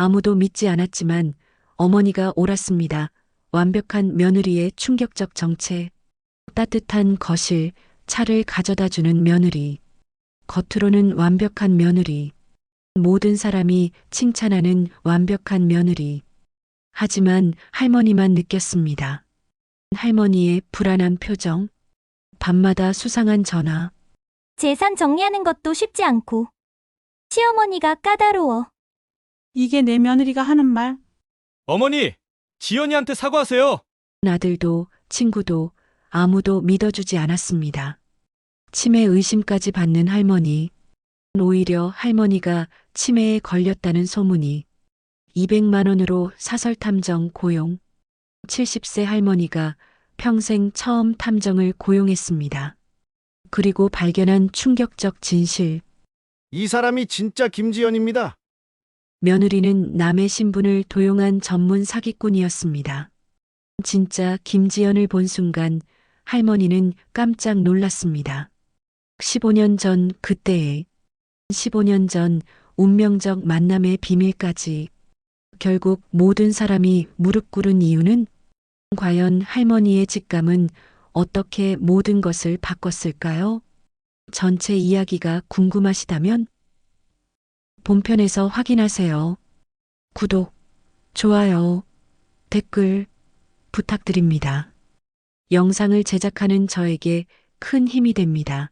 아무도 믿지 않았지만 어머니가 옳았습니다. 완벽한 며느리의 충격적 정체. 따뜻한 거실, 차를 가져다 주는 며느리. 겉으로는 완벽한 며느리. 모든 사람이 칭찬하는 완벽한 며느리. 하지만 할머니만 느꼈습니다. 할머니의 불안한 표정. 밤마다 수상한 전화. 재산 정리하는 것도 쉽지 않고. 시어머니가 까다로워. 이게 내 며느리가 하는 말. 어머니, 지연이한테 사과하세요. 아들도 친구도 아무도 믿어주지 않았습니다. 치매 의심까지 받는 할머니. 오히려 할머니가 치매에 걸렸다는 소문이 200만 원으로 사설 탐정 고용. 70세 할머니가 평생 처음 탐정을 고용했습니다. 그리고 발견한 충격적 진실. 이 사람이 진짜 김지연입니다. 며느리는 남의 신분을 도용한 전문 사기꾼이었습니다. 진짜 김지연을 본 순간 할머니는 깜짝 놀랐습니다. 15년 전 그때에 15년 전 운명적 만남의 비밀까지 결국 모든 사람이 무릎 꿇은 이유는 과연 할머니의 직감은 어떻게 모든 것을 바꿨을까요? 전체 이야기가 궁금하시다면 본편에서 확인하세요. 구독, 좋아요, 댓글 부탁드립니다. 영상을 제작하는 저에게 큰 힘이 됩니다.